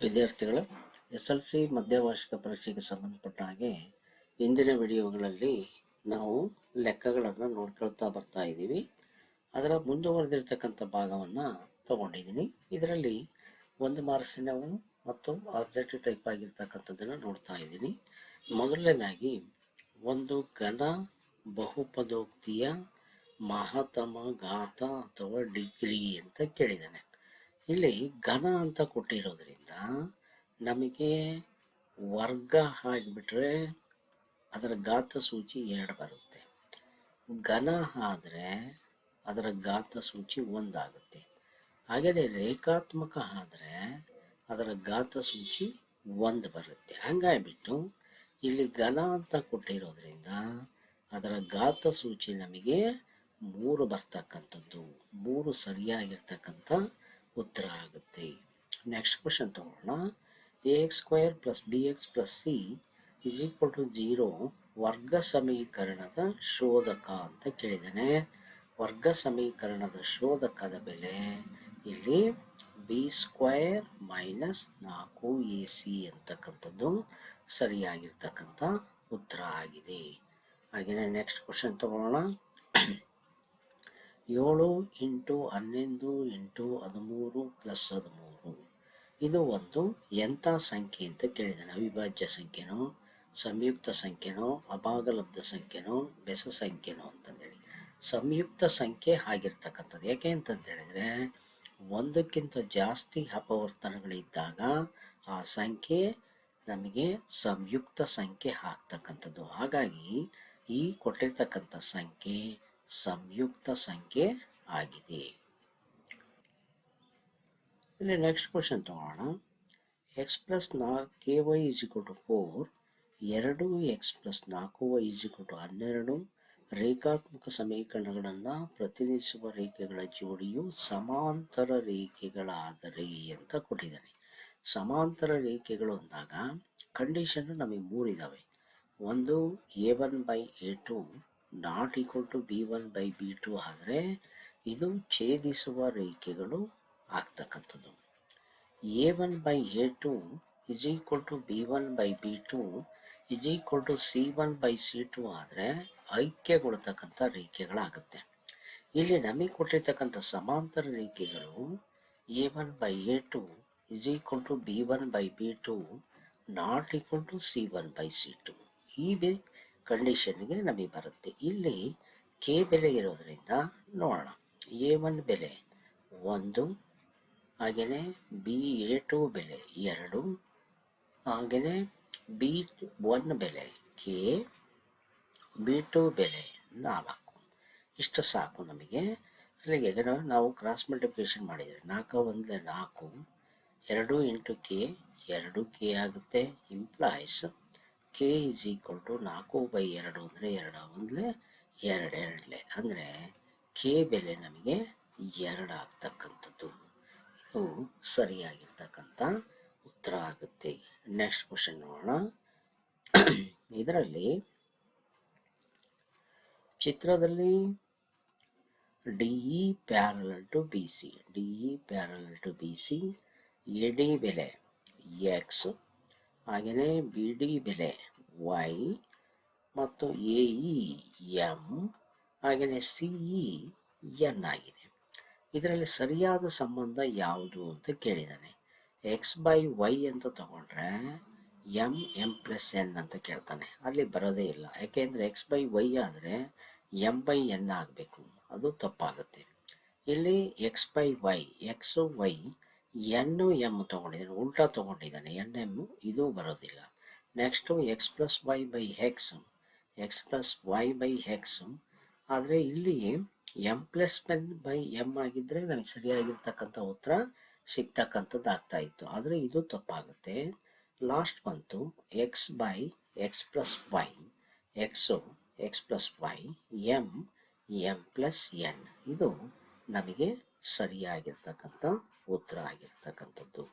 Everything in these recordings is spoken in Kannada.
ವಿದ್ಯಾರ್ಥಿಗಳು ಎಸ್ ಎಲ್ ಸಿ ಮಧ್ಯವಾರ್ಷಿಕ ಪರೀಕ್ಷೆಗೆ ಸಂಬಂಧಪಟ್ಟ ಹಾಗೆ ಇಂದಿನ ವಿಡಿಯೋಗಳಲ್ಲಿ ನಾವು ಲೆಕ್ಕಗಳನ್ನು ನೋಡ್ಕೊಳ್ತಾ ಬರ್ತಾ ಇದ್ದೀವಿ. ಅದರ ಮುಂದುವರೆದಿರ್ತಕ್ಕಂಥ ಭಾಗವನ್ನು ತಗೊಂಡಿದ್ದೀನಿ. ಇದರಲ್ಲಿ ಒಂದು ಮಾರ್ಕ್ಸಿನವು ಮತ್ತು ಆಬ್ಜೆಕ್ಟಿವ್ ಟೈಪ್ ಆಗಿರ್ತಕ್ಕಂಥದ್ದನ್ನು ನೋಡ್ತಾ ಇದ್ದೀನಿ. ಮೊದಲನೇದಾಗಿ, ಒಂದು ಘನ ಬಹುಪದೋಕ್ತಿಯ ಮಹತಮ ಘಾತ ಅಥವಾ ಡಿಗ್ರಿ ಅಂತ ಕೇಳಿದ್ದಾನೆ. ಇಲ್ಲಿ ಘನ ಅಂತ ಕೊಟ್ಟಿರೋದ್ರಿಂದ ನಮಗೆ ವರ್ಗ ಆಗಿಬಿಟ್ರೆ ಅದರ ಗಾತ್ರ ಸೂಚಿ ಎರಡು ಬರುತ್ತೆ. ಘನ ಆದರೆ ಅದರ ಗಾತ್ರ ಸೂಚಿ ಒಂದಾಗುತ್ತೆ. ಹಾಗೆಯೇ ರೇಖಾತ್ಮಕ ಆದರೆ ಅದರ ಗಾತ್ರ ಸೂಚಿ ಒಂದು ಬರುತ್ತೆ. ಹಂಗಾಗಿಬಿಟ್ಟು ಇಲ್ಲಿ ಘನ ಅಂತ ಕೊಟ್ಟಿರೋದ್ರಿಂದ ಅದರ ಗಾತ್ರ ಸೂಚಿ ನಮಗೆ ಮೂರು ಬರ್ತಕ್ಕಂಥದ್ದು. ಮೂರು ಸರಿಯಾಗಿರ್ತಕ್ಕಂಥ ಉತ್ತರ ಆಗುತ್ತೆ. ನೆಕ್ಸ್ಟ್ ಕ್ವಶನ್ ತಗೊಳ್ಳೋಣ a x square plus b x plus c is equal to zero ವರ್ಗ ಸಮೀಕರಣದ ಶೋಧಕ ಅಂತ ಕೇಳಿದ್ದಾನೆ. ವರ್ಗ ಸಮೀಕರಣದ ಶೋಧಕದ ಬೆಲೆ ಇಲ್ಲಿ ಬಿ ಸ್ಕ್ವೇರ್ ಮೈನಸ್ ನಾಲ್ಕು ಎ ಸಿ ಅಂತಕ್ಕಂಥದ್ದು ಸರಿಯಾಗಿರ್ತಕ್ಕಂಥ ಉತ್ತರ ಆಗಿದೆ. ಹಾಗೆಯೇ ನೆಕ್ಸ್ಟ್ ಕ್ವಶನ್ ತಗೊಳ್ಳೋಣ ಏಳು ಇಂಟು ಹನ್ನೊಂದು ಇಂಟು ಹದಿಮೂರು ಪ್ಲಸ್ ಹದಿಮೂರು. ಇದು ಒಂದು ಎಂಥ ಸಂಖ್ಯೆ ಅಂತ ಕೇಳಿದ್ದಾನೆ. ಅವಿಭಾಜ್ಯ ಸಂಖ್ಯೆನೋ, ಸಂಯುಕ್ತ ಸಂಖ್ಯೆನೋ ಅಭಾಗಲಬ್ಧ ಸಂಖ್ಯೆನೋ, ಬೆಸ ಸಂಖ್ಯೆನೋ ಅಂತಂದೇಳಿ. ಸಂಯುಕ್ತ ಸಂಖ್ಯೆ ಆಗಿರ್ತಕ್ಕಂಥದ್ದು. ಯಾಕೆ ಅಂತಂತ ಹೇಳಿದ್ರೆ, ಒಂದಕ್ಕಿಂತ ಜಾಸ್ತಿ ಅಪವರ್ತನಗಳಿದ್ದಾಗ ಆ ಸಂಖ್ಯೆ ನಮಗೆ ಸಂಯುಕ್ತ ಸಂಖ್ಯೆ ಆಗ್ತಕ್ಕಂಥದ್ದು. ಹಾಗಾಗಿ ಈ ಕೊಟ್ಟಿರ್ತಕ್ಕಂಥ ಸಂಖ್ಯೆ ಸಂಯುಕ್ತ ಸಂಖ್ಯೆ ಆಗಿದೆ. ಇಲ್ಲಿ ನೆಕ್ಸ್ಟ್ ಕ್ವಶನ್ ತಗೋಣ ಎಕ್ಸ್ ಪ್ಲಸ್ ನಾಲ್ಕು k y is to four ಎರಡು ಎಕ್ಸ್ ಪ್ಲಸ್ ನಾಲ್ಕು ವೈ ಇಸ್ ಟು ಹನ್ನೆರಡು, ರೇಖಾತ್ಮಕ ಸಮೀಕರಣಗಳನ್ನು ಪ್ರತಿನಿಧಿಸುವ ರೇಖೆಗಳ ಜೋಡಿಯು ಸಮಾಂತರ ರೇಖೆಗಳಾದರೆ ಅಂತ ಕೊಟ್ಟಿದ್ದಾನೆ ಸಮಾಂತರ ರೇಖೆಗಳು ಅಂದಾಗ ಕಂಡೀಷನ್ ನಮಗೆ ಮೂರಿದ್ದಾವೆ ಒಂದು a one by a two not equal to b one by b two ಆದರೆ ಇದು ಛೇದಿಸುವ ರೇಖೆಗಳು ಆಗ್ತಕ್ಕಂಥದ್ದು. A one by a two is equal to b one by b two is equal to c one by c two ಆದರೆ ಐಕ್ಯಗೊಳ್ತಕ್ಕಂಥ ರೇಖೆಗಳಾಗುತ್ತೆ. ಇಲ್ಲಿ ನಮಗೆ ಕೊಟ್ಟಿರ್ತಕ್ಕಂಥ ಸಮಾಂತರ ರೇಖೆಗಳು a one by a two is equal to b one by b two not equal to c one by c two ಈ ಕಂಡೀಷನ್ಗೆ ನಮಗೆ ಬರುತ್ತೆ. ಇಲ್ಲಿ ಕೆ ಬೆಲೆ ಇರೋದ್ರಿಂದ ನೋಡೋಣ. ಎ ಒನ್ ಬೆಲೆ ಒಂದು, ಹಾಗೆಯೇ ಬಿ ಎ ಟು ಬೆಲೆ ಎರಡು, ಹಾಗೆಯೇ ಬಿ ಒನ್ ಬೆಲೆ ಕೆ ಬಿ ಟು ಬೆಲೆ ನಾಲ್ಕು. ಇಷ್ಟು ಸಾಕು ನಮಗೆ. ಅಲ್ಲಿಗೆ ನಾವು- ಕ್ರಾಸ್ ಮಲ್ಟಿಪ್ಲಿಕೇಶನ್ ಮಾಡಿದರೆ ನಾಲ್ಕು ಒಂದಲೇ ನಾಲ್ಕು, ಎರಡು ಇಂಟು ಕೆ ಎರಡು ಕೆ ಆಗುತ್ತೆ. Implies k is equal to ನಾಲ್ಕು ಬೈ ಎರಡು ಅಂದರೆ ಎರಡು ಒಂದಲೇ ಎರಡು ಎರಡಲೆ. ಅಂದರೆ ಕೆ ಬೆಲೆ ನಮಗೆ ಎರಡು ಆಗ್ತಕ್ಕಂಥದ್ದು. ಇದು ಸರಿಯಾಗಿರ್ತಕ್ಕಂಥ ಉತ್ತರ ಆಗುತ್ತೆ. ನೆಕ್ಸ್ಟ್ ಕ್ವಶನ್ ನೋಡೋಣ. ಇದರಲ್ಲಿ ಚಿತ್ರದಲ್ಲಿ D E parallel to B C D E parallel to B C AD ಬೆಲೆ ಎಕ್ಸ್ ಹಾಗೆಯೇ ಬಿ ಡಿ ಬೆಲೆ, ವೈ ಮತ್ತು ಎ ಇ ಎಂ ಹಾಗೆಯೇ ಸಿ ಇ ಎನ್ ಆಗಿದೆ. ಇದರಲ್ಲಿ ಸರಿಯಾದ ಸಂಬಂಧ ಯಾವುದು ಅಂತ ಕೇಳಿದ್ದಾನೆ. ಎಕ್ಸ್ ಬೈ ವೈ ಅಂತ ತಗೊಂಡ್ರೆ ಎಂ ಎಂ ಪ್ಲಸ್ ಎನ್ ಅಂತ ಕೇಳ್ತಾನೆ. ಅಲ್ಲಿ ಬರೋದೇ ಇಲ್ಲ. ಯಾಕೆಂದರೆ ಎಕ್ಸ್ ಬೈ ವೈ ಆದರೆ ಎಂ ಬೈ ಎನ್ ಆಗಬೇಕು. ಅದು ತಪ್ಪಾಗುತ್ತೆ. ಇಲ್ಲಿ x by y x y ಎನ್ನು ಎಂ ತೊಗೊಂಡಿದ್ದಾನೆ, ಉಲ್ಟಾ ತೊಗೊಂಡಿದ್ದಾನೆ ಎನ್ ಎಂ ಇದು ಬರೋದಿಲ್ಲ. Next x plus y by x x plus y by x ಆದರೆ ಇಲ್ಲಿ m plus n by m ಆಗಿದ್ದರೆ ನನಗೆ ಸರಿಯಾಗಿರ್ತಕ್ಕಂಥ ಉತ್ತರ ಸಿಗ್ತಕ್ಕಂಥದ್ದು ಆಗ್ತಾ ಇತ್ತು. ಆದರೆ ಇದು ತಪ್ಪಾಗುತ್ತೆ. ಲಾಸ್ಟ್ ಬಂತು x by x plus y x x plus y m m plus n ಇದು ನಮಗೆ ಸರಿಯಾಗಿರ್ತಕ್ಕಂಥ ಉತ್ತರ ಆಗಿರ್ತಕ್ಕಂಥದ್ದು.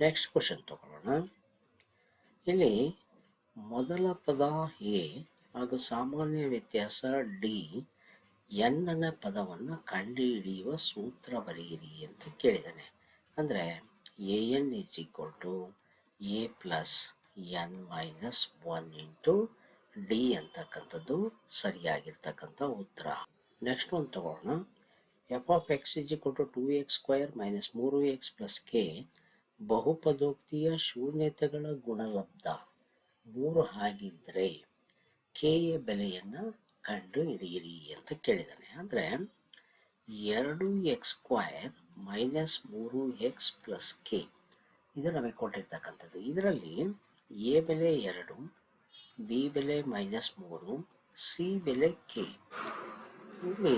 ನೆಕ್ಸ್ಟ್ ಕ್ವಶನ್ ತಗೊಳ್ಳೋಣ. ಇಲ್ಲಿ ಮೊದಲ ಪದ ಎ ಹಾಗೂ ಸಾಮಾನ್ಯ ವ್ಯತ್ಯಾಸ ಡಿ ಎನ್ನನ ಪದವನ್ನು ಕಂಡುಹಿಡಿಯುವ ಸೂತ್ರ ಬರೆಯಿರಿ ಅಂತ ಕೇಳಿದ್ದಾನೆ. ಅಂದರೆ a n is equal to a plus n minus one into d ಅಂತಕ್ಕಂಥದ್ದು ಸರಿಯಾಗಿರ್ತಕ್ಕಂಥ ಉತ್ತರ. ನೆಕ್ಸ್ಟ್ ಒಂದು ತಗೋಣ ಎಫ್ ಆಫ್ ಎಕ್ಸ್ ಇಜ್ ಕೊಟ್ಟು ಟು ಎಕ್ಸ್ ಸ್ಕ್ವಯರ್ ಮೈನಸ್ ಮೂರು ಎಕ್ಸ್ ಪ್ಲಸ್ ಕೆ ಬಹುಪದೋಕ್ತಿಯ ಶೂನ್ಯತೆಗಳ ಗುಣಲಬ್ಧ. ಮೂರು ಆಗಿದ್ದರೆ ಕೆಯ ಬೆಲೆಯನ್ನು ಕಂಡು ಹಿಡಿಯಿರಿ ಅಂತ ಕೇಳಿದ್ದಾನೆ ಅಂದರೆ ಎರಡು ಎಕ್ಸ್ ಸ್ಕ್ವಯರ್ ಮೈನಸ್ ಮೂರು ಎಕ್ಸ್ ಪ್ಲಸ್ ಕೆ ಇದು ನಮಗೆ ಕೊಟ್ಟಿರ್ತಕ್ಕಂಥದ್ದು. ಇದರಲ್ಲಿ ಎ ಬೆಲೆ ಎರಡು ಬಿ ಬೆಲೆ ಮೈನಸ್ ಮೂರು ಸಿ ಬೆಲೆ ಕೆ ಇಲ್ಲಿ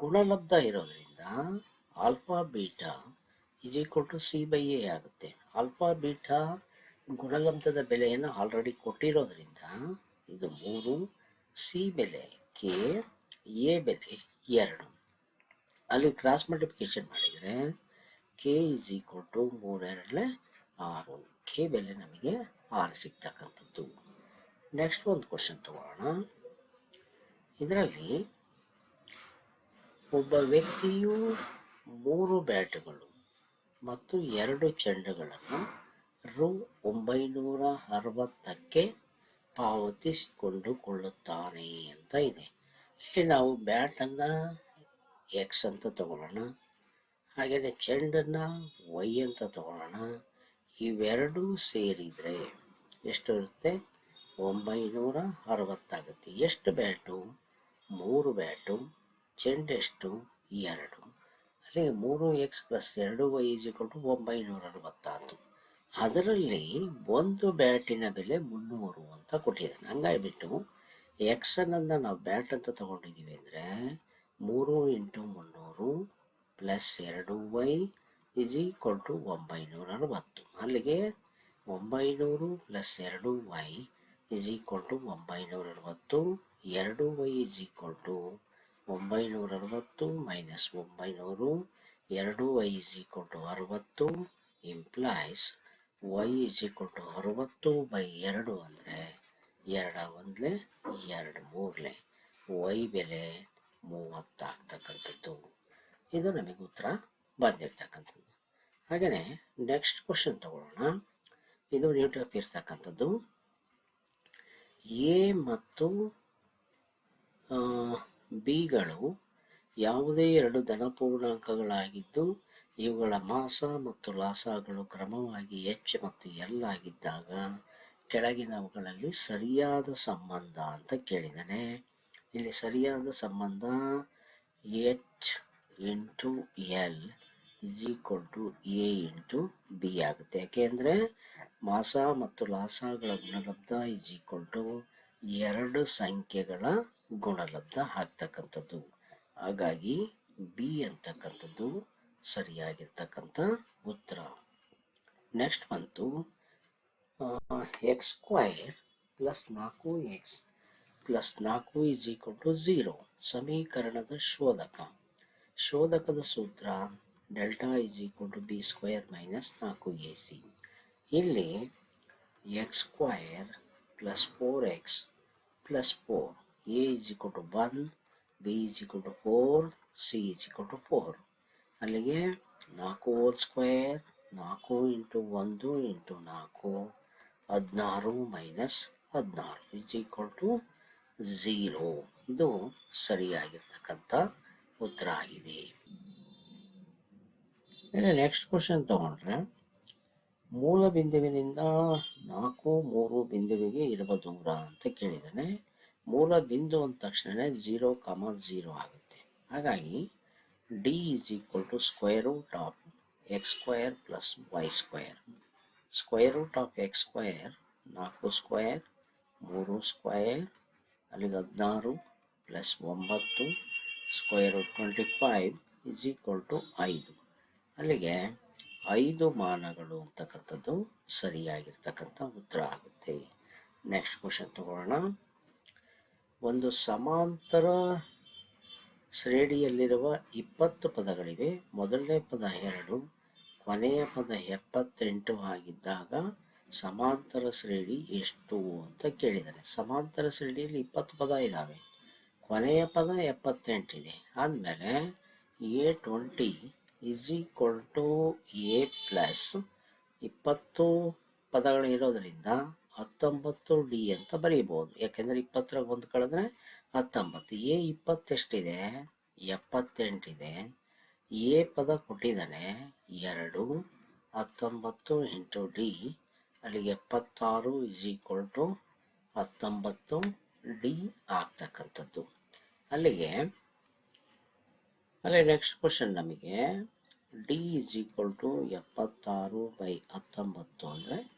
ಗುಣಲಬ್ಧ ಇರೋದ್ರಿಂದ alpha beta is equal to c by a ಆಗುತ್ತೆ. ಆಲ್ಫಾ ಬೀಟಾ ಗುಣಲಬ್ಧದ ಬೆಲೆಯನ್ನು ಆಲ್ರೆಡಿ ಕೊಟ್ಟಿರೋದ್ರಿಂದ ಇದು ಮೂರು ಸಿ ಬೆಲೆ ಕೆ ಎ ಬೆಲೆ ಎರಡು. ಅಲ್ಲಿ ಕ್ರಾಸ್ ಮಲ್ಟಿಪ್ಲಿಕೇಶನ್ ಮಾಡಿದರೆ ಕೆ ಇಸ್ ಈಕ್ವಲ್ ಟು ಮೂರೆರಡಲೆ ಆರು. ಕೆ ಬೆಲೆ ನಮಗೆ ಆರು ಸಿಗ್ತಕ್ಕಂಥದ್ದು. ನೆಕ್ಸ್ಟ್ ಒಂದು ಕ್ವಶನ್ ತಗೊಳ್ಳೋಣ ಇದರಲ್ಲಿ ಒಬ್ಬ ವ್ಯಕ್ತಿಯು ಮೂರು ಬ್ಯಾಟ್ಗಳು ಮತ್ತು ಎರಡು ಚೆಂಡುಗಳನ್ನು ರು ಒಂಬೈನೂರ ಅರವತ್ತಕ್ಕೆ ಪಾವತಿಸಿಕೊಂಡುಕೊಳ್ಳುತ್ತಾನೆ ಅಂತ ಇದೆ. ಇಲ್ಲಿ ನಾವು ಬ್ಯಾಟನ್ನು ಎಕ್ಸ್ ಅಂತ ತಗೊಳ್ಳೋಣ, ಹಾಗೆಯೇ ಚೆಂಡನ್ನು ವೈ ಅಂತ ತಗೊಳ್ಳೋಣ. ಇವೆರಡೂ ಸೇರಿದರೆ ಎಷ್ಟು ಇರುತ್ತೆ? ಒಂಬೈನೂರ ಅರವತ್ತಾಗುತ್ತೆ ಎಷ್ಟು ಬ್ಯಾಟು? ಮೂರು ಬ್ಯಾಟು. ಚೆಂಡೆಷ್ಟು ಎರಡು. ಅಲ್ಲಿಗೆ ಮೂರು ಎಕ್ಸ್ ಪ್ಲಸ್ ಎರಡು ವೈ ಟು ಒಂಬೈನೂರ ಅರವತ್ತಾರು ಅದರಲ್ಲಿ ಒಂದು ಬ್ಯಾಟಿನ ಬೆಲೆ ಮುನ್ನೂರು ಅಂತ ಕೊಟ್ಟಿದ್ದಾನೆ. ಹಂಗಾಗಿಬಿಟ್ಟು ಎಕ್ಸ್ ಅನ್ನ ನಾವು ಬ್ಯಾಟ್ ಅಂತ ತಗೊಂಡಿದ್ದೀವಿ ಅಂದರೆ ಮೂರು ಇಂಟು ಮುನ್ನೂರು ಪ್ಲಸ್ ಎರಡು ವೈ ಇಸ್ ಇಕ್ವಲ್ ಟು ಒಂಬೈನೂರ ಅರವತ್ತು ಅಲ್ಲಿಗೆ ಒಂಬೈನೂರು ಪ್ಲಸ್ ಎರಡು ವೈ ಇಸ್ ಈಕ್ವಲ್ ಟು ಒಂಬೈನೂರ ಅರವತ್ತು ಎರಡು ವೈ ಇಸ್ ಈಕ್ವಲ್ ಟು ಒಂಬೈನೂರ ಅರವತ್ತು ಮೈನಸ್ ಒಂಬೈನೂರು ಎರಡು ವೈ ಇಸ್ ಈಕ್ವಲ್ ಟು ಅರವತ್ತು implies y is equal to ಅರವತ್ತು ಬೈ ಎರಡು ಅಂದರೆ ಎರಡ ಒಂದಲೇ ಎರಡು ಮೂರಲೇ ವೈ ಬೆಲೆ ಮೂವತ್ತಾಗ್ತಕ್ಕಂಥದ್ದು ಇದು ನಮಗೆ ಉತ್ತರ ಬಂದಿರ್ತಕ್ಕಂಥದ್ದು. ಹಾಗೆಯೇ ನೆಕ್ಸ್ಟ್ ಕ್ವಶನ್ ತಗೊಳ್ಳೋಣ. ಇದು ನ್ಯೂಟಪ್ ಇರ್ತಕ್ಕಂಥದ್ದು. ಎ ಮತ್ತು ಬಿಗಳು ಯಾವುದೇ ಎರಡು ಧನಪೂರ್ಣಾಂಕಗಳಾಗಿದ್ದು ಇವುಗಳ ಮಾಸ ಮತ್ತು ಲಾಸಗಳು ಕ್ರಮವಾಗಿ ಎಚ್ ಮತ್ತು ಎಲ್ ಆಗಿದ್ದಾಗ ಕೆಳಗಿನವುಗಳಲ್ಲಿ ಸರಿಯಾದ ಸಂಬಂಧ ಅಂತ ಕೇಳಿದ್ದಾನೆ ಇಲ್ಲಿ ಸರಿಯಾದ ಸಂಬಂಧ H into L is equal to A into B ಆಗುತ್ತೆ. ಯಾಕೆಂದರೆ ಮಾಸ ಮತ್ತು ಲಾಸಗಳ ಗುಣಲಬ್ಧ ಇಸ್ ಈಕ್ವಲ್ ಟು ಎರಡು ಸಂಖ್ಯೆಗಳ ಗುಣಲಬ್ಧ ಆಗ್ತಕ್ಕಂಥದ್ದು. ಹಾಗಾಗಿ ಬಿ ಅಂತಕ್ಕಂಥದ್ದು ಸರಿಯಾಗಿರ್ತಕ್ಕಂಥ ಉತ್ತರ. ನೆಕ್ಸ್ಟ್ ಬಂತು ಎಕ್ಸ್ ಸ್ಕ್ವೈರ್ ಪ್ಲಸ್ ನಾಲ್ಕು ಎಕ್ಸ್ ಪ್ಲಸ್ ನಾಲ್ಕು ಈಸ್ ಈಕ್ವಲ್ ಟು ಝೀರೋ ಸಮೀಕರಣದ ಶೋಧಕ. ಶೋಧಕದ ಸೂತ್ರ delta is equal to b square minus ನಾಲ್ಕು ಎ ಸಿ ಇಲ್ಲಿ x square plus four x plus four a is equal to one b is equal to four c is equal to four ಅಲ್ಲಿಗೆ ನಾಲ್ಕು ಹೋಲ್ ಸ್ಕ್ವೇರ್, ನಾಲ್ಕು ಇಂಟು ಒಂದು ಇಂಟು ನಾಲ್ಕು, ಹದಿನಾರು ಮೈನಸ್ ಹದಿನಾರು ಇಸ್ ಈಕ್ವಲ್ ಟು ಝೀರೋ ಇದು ಸರಿಯಾಗಿರ್ತಕ್ಕಂಥ ಉತ್ತರ ಆಗಿದೆ. ನೆಕ್ಸ್ಟ್ ಕ್ವಶನ್ ತಗೊಂಡ್ರೆ, ಮೂಲ ಬಿಂದುವಿನಿಂದ ನಾಲ್ಕು ಮೂರು ಬಿಂದುವಿಗೆ ಇರುವ ದೂರ ಅಂತ ಕೇಳಿದ್ದಾನೆ. ಮೂಲ ಬಿಂದು ಅಂದ ತಕ್ಷಣ ಜೀರೋ ಕಾಮ ಜೀರೋ ಆಗುತ್ತೆ. ಹಾಗಾಗಿ d is equal to square root of x square plus y square square root of x square ನಾಲ್ಕು ಸ್ಕ್ವಯರ್ ಮೂರು ಸ್ಕ್ವಯರ್ ಅಲ್ಲಿಗೆ ಹದಿನಾರು ಪ್ಲಸ್ ಒಂಬತ್ತು square root twenty five is equal to ಐದು. ಅಲ್ಲಿಗೆ ಐದು ಮಾನಗಳು ಅಂತಕ್ಕಂಥದ್ದು ಸರಿಯಾಗಿರ್ತಕ್ಕಂಥ ಉತ್ತರ ಆಗುತ್ತೆ. ನೆಕ್ಸ್ಟ್ ಕ್ವಶನ್ ತಗೊಳ್ಳೋಣ. ಒಂದು ಸಮಾಂತರ ಶ್ರೇಣಿಯಲ್ಲಿರುವ ಇಪ್ಪತ್ತು ಪದಗಳಿವೆ. ಮೊದಲನೇ ಪದ ಎರಡು, ಕೊನೆಯ ಪದ ಎಪ್ಪತ್ತೆಂಟು ಆಗಿದ್ದಾಗ ಸಮಾಂತರ ಶ್ರೇಣಿ ಎಷ್ಟು ಅಂತ ಕೇಳಿದ್ದಾರೆ ಸಮಾಂತರ ಶ್ರೇಣಿಯಲ್ಲಿ ಇಪ್ಪತ್ತು ಪದ ಇದ್ದಾವೆ ಕೊನೆಯ ಪದ ಎಪ್ಪತ್ತೆಂಟಿದೆ ಆದಮೇಲೆ a twenty is equal to a plus ಇಪ್ಪತ್ತು ಪದಗಳು ಇರೋದ್ರಿಂದ ಹತ್ತೊಂಬತ್ತು ಡಿ ಅಂತ ಬರೀಬೋದು. ಯಾಕೆಂದರೆ ಇಪ್ಪತ್ತರ ಒಂದು ಕಳೆದ್ರೆ ಹತ್ತೊಂಬತ್ತು. ಎ ಇಪ್ಪತ್ತೆಷ್ಟಿದೆ, ಎಪ್ಪತ್ತೆಂಟಿದೆ, ಎ ಪದ ಕೊಟ್ಟಿದ್ದಾನೆ, ಎರಡು, ಹತ್ತೊಂಬತ್ತು ಇಂಟು ಡಿ. ಅಲ್ಲಿಗೆ ಎಪ್ಪತ್ತಾರು ಇಸ್ ಈಕ್ವಲ್ ಟು ಹತ್ತೊಂಬತ್ತು ಡಿ ಆಗ್ತಕ್ಕಂಥದ್ದು. ಅಲ್ಲಿಗೆ, ಅಲ್ಲಿ ನೆಕ್ಸ್ಟ್ ಕ್ವಶನ್ ನಮಗೆ, ಡಿ ಇಸ್ ಈಕ್ವಲ್ ಟು ಎಪ್ಪತ್ತಾರು ಬೈ ಹತ್ತೊಂಬತ್ತು ಅಂದರೆ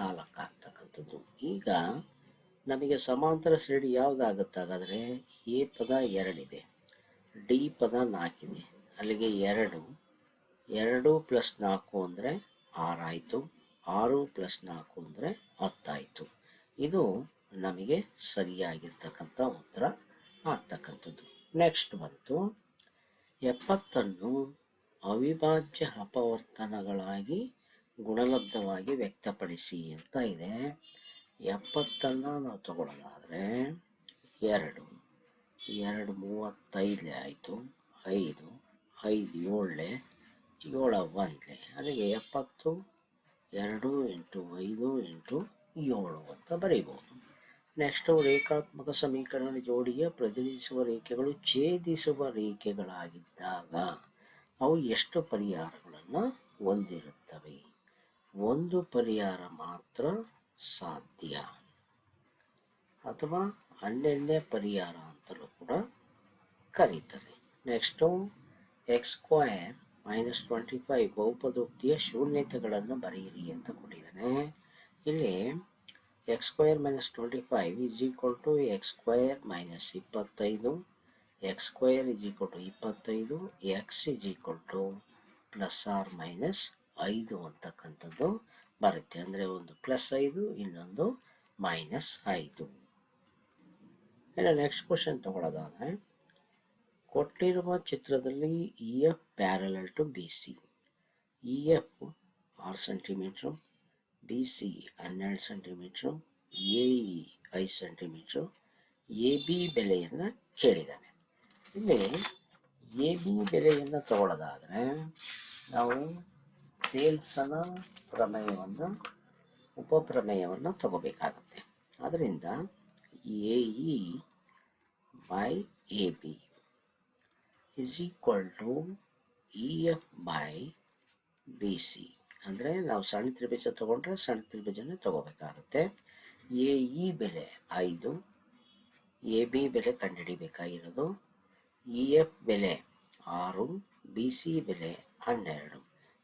ನಾಲ್ಕು ಆಗ್ತಕ್ಕಂಥದ್ದು ಈಗ ನಮಗೆ ಸಮಾಂತರ ಶ್ರೇಣಿ ಯಾವುದಾಗುತ್ತಾಗಾದರೆ ಎ ಪದ ಎರಡಿದೆ, ಡಿ ಪದ ನಾಲ್ಕಿದೆ. ಅಲ್ಲಿಗೆ ಎರಡು ಎರಡು ಪ್ಲಸ್ ನಾಲ್ಕು ಅಂದರೆ ಆರಾಯಿತು, ಆರು ಪ್ಲಸ್ ನಾಲ್ಕು ಅಂದರೆ ಹತ್ತಾಯಿತು. ಇದು ನಮಗೆ ಸರಿಯಾಗಿರ್ತಕ್ಕಂಥ ಉತ್ತರ ಆಗ್ತಕ್ಕಂಥದ್ದು. ನೆಕ್ಸ್ಟ್ ಬಂತು. ಎಪ್ಪತ್ತನ್ನು ಅವಿಭಾಜ್ಯ ಅಪವರ್ತನಗಳಾಗಿ ಗುಣಲಬ್ಧವಾಗಿ ವ್ಯಕ್ತಪಡಿಸಿ ಅಂತ ಇದೆ. ಎಪ್ಪತ್ತನ್ನು ನಾವು ತಗೊಳ್ಳೋದಾದರೆ ಎರಡು ಎರಡು ಮೂವತ್ತೈದಲೇ ಆಯಿತು, ಐದು ಐದು ಏಳಲೆ ಏಳ ಒಂದಲೆ ಅಲ್ಲಿಗೆ ಎಪ್ಪತ್ತು, ಎರಡು ಎಂಟು ಐದು ಎಂಟು ಏಳು ಅಂತ ಬರೀಬೋದು. ನೆಕ್ಸ್ಟು ರೇಖಾತ್ಮಕ ಸಮೀಕರಣದ ಜೋಡಿಗೆ ಪ್ರತಿನಿಧಿಸುವ ರೇಖೆಗಳು ಛೇದಿಸುವ ರೇಖೆಗಳಾಗಿದ್ದಾಗ ಅವು ಎಷ್ಟು ಪರಿಹಾರಗಳನ್ನು ಹೊಂದಿರುತ್ತವೆ? ಒಂದು ಪರಿಹಾರ ಮಾತ್ರ ಸಾಧ್ಯ. ಅಥವಾ ಹನ್ನೆರಡನೇ ಪರಿಹಾರ ಅಂತಲೂ ಕೂಡ ಕರೀತಾರೆ. Next x square minus twenty five ಬಹುಪದೋಕ್ತಿಯ ಶೂನ್ಯತೆಗಳನ್ನು ಬರೆಯಿರಿ ಅಂತ ಕೊಟ್ಟಿದ್ದಾನೆ. ಇಲ್ಲಿ x square minus twenty five is equal to x square minus ಇಪ್ಪತ್ತೈದು x square is equal to ಇಪ್ಪತ್ತೈದು x is equal to plus or minus ಐದು ಅಂತಕ್ಕಂಥದ್ದು ಬರುತ್ತೆ. ಅಂದರೆ ಒಂದು ಪ್ಲಸ್ ಐದು, ಇನ್ನೊಂದು ಮೈನಸ್ ಐದು. ಇನ್ನು ನೆಕ್ಸ್ಟ್ ಕ್ವಶನ್ ತಗೊಳ್ಳೋದಾದರೆ ಕೊಟ್ಟಿರುವ ಚಿತ್ರದಲ್ಲಿ E F parallel to B C E F ಆರು ಸೆಂಟಿಮೀಟ್ರು ಬಿ ಸಿ ಹನ್ನೆರಡು ಸೆಂಟಿಮೀಟ್ರು ಎ ಇ ಐದು ಸೆಂಟಿಮೀಟ್ರು ಎ ಬಿ ಬೆಲೆಯನ್ನು ಕೇಳಿದ್ದಾನೆ. ಇಲ್ಲಿ ಎ ಬಿ ಬೆಲೆಯನ್ನು ತಗೊಳ್ಳೋದಾದರೆ ನಾವು ತೇಲ್ಸನ ಪ್ರಮೇಯವನ್ನು, ಉಪಪ್ರಮೇಯವನ್ನು ತಗೋಬೇಕಾಗುತ್ತೆ. ಅದರಿಂದ A E by A B is equal to E F by B C ಅಂದರೆ ನಾವು ಸಣ್ಣ ತ್ರಿಭುಜ ತೊಗೊಂಡ್ರೆ ಸಣ್ಣ ತ್ರಿಭುಜನೇ ತಗೋಬೇಕಾಗುತ್ತೆ. ಎ ಇ ಬೆಲೆ ಐದು, ಎ ಬಿ ಬೆಲೆ ಕಂಡುಹಿಡಿಬೇಕಾಗಿರೋದು. ಇ ಎಫ್ ಬೆಲೆ ಆರು ಬಿ ಸಿ ಬೆಲೆ ಹನ್ನೆರಡು.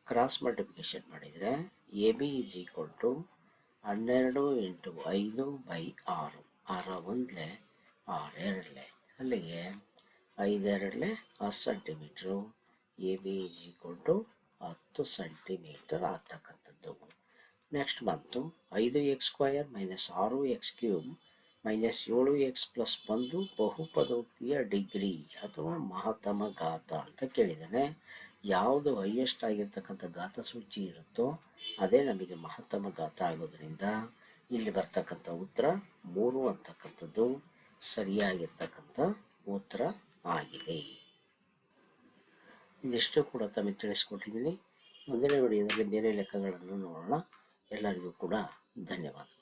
ಕ್ರಾಸ್ ಮಲ್ಟಿಪ್ಲಿಕೇಶನ್ ಮಾಡಿದರೆ A B is equal to ಹನ್ನೆರಡು ಇಂಟು ಐದು ಬೈ ಆರು. ಆರ ಒಂದಲೇ, ಆರು ಎರಡಲೆ. ಅಲ್ಲಿಗೆ ಐದೆರಡಲೆ ಹತ್ತು centimetre A B is equal to ಹತ್ತು ಸೆಂಟಿಮೀಟರ್ ಆಗ್ತಕ್ಕಂಥದ್ದು. ನೆಕ್ಸ್ಟ್ ಬಂತು. ಐದು ಎಕ್ಸ್ ಸ್ಕ್ವಯರ್ ಮೈನಸ್ ಆರು ಎಕ್ಸ್ ಕ್ಯೂಬ್ ಮೈನಸ್ ಏಳು ಎಕ್ಸ್ ಪ್ಲಸ್ ಒಂದು ಬಹುಪದೋಕ್ತಿಯ ಡಿಗ್ರಿ ಅಥವಾ ಮಹತ್ತಮ ಘಾತ ಅಂತ ಕೇಳಿದ್ದಾನೆ ಯಾವುದು ಹೈಯೆಸ್ಟ್ ಆಗಿರ್ತಕ್ಕಂಥ ಘಾತಸೂಚಿ ಇರುತ್ತೋ ಅದೇ ನಮಗೆ ಮಹತ್ತಮ ಘಾತ ಆಗೋದ್ರಿಂದ ಇಲ್ಲಿ ಬರ್ತಕ್ಕಂಥ ಉತ್ತರ ಮೂರು ಅಂತಕ್ಕಂಥದ್ದು ಸರಿಯಾಗಿರ್ತಕ್ಕಂಥ ಉತ್ತರ ಆಗಿದೆ. ಇದಿಷ್ಟು ಕೂಡ ತಮಗೆ ತಿಳಿಸ್ಕೊಟ್ಟಿದ್ದೀನಿ. ಮುಂದಿನ ವಿಡಿಯೋದಲ್ಲಿ ಬೇರೆ ಲೆಕ್ಕಗಳನ್ನು ನೋಡೋಣ. ಎಲ್ಲರಿಗೂ ಕೂಡ ಧನ್ಯವಾದ